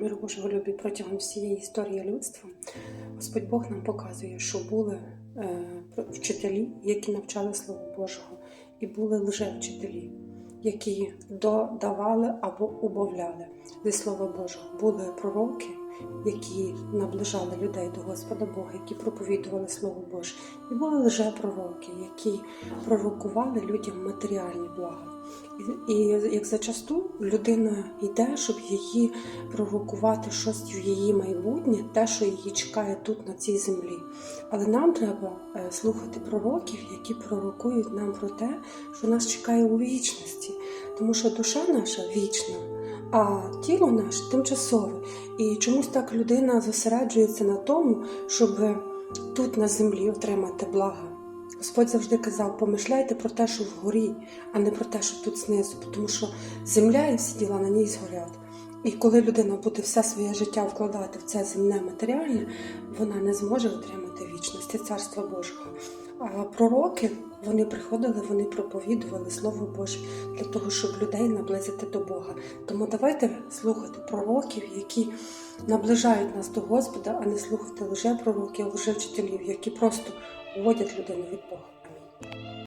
Мир Божого любі протягом всієї історії людства Господь Бог нам показує, що були е, вчителі, які навчали Слово Божого, і були лжевчителі, які додавали або убавляли зі Слова Божого. Були пророки, які наближали людей до Господа Бога, які проповідували Слово Боже. І були лжепророки, які пророкували людям матеріальні блага. І, і як зачасту людина йде, щоб її пророкувати щось в її майбутнє, те, що її чекає тут на цій землі. Але нам треба е, слухати пророків, які пророкують нам про те, що нас чекає у вічності, тому що душа наша вічна. А тіло наше тимчасове. І чомусь так людина зосереджується на тому, щоб тут на землі отримати блага. Господь завжди казав: помишляйте про те, що вгорі, а не про те, що тут знизу, тому що земля і всі діла на ній згорять. І коли людина буде все своє життя вкладати в це земне матеріальне, вона не зможе отримати вічності Царства Божого. А пророки вони приходили, вони проповідували Слово Боже для того, щоб людей наблизити до Бога. Тому давайте слухати пророків, які наближають нас до Господа, а не слухати лже пророків, лже вчителів, які просто уводять людину від Бога.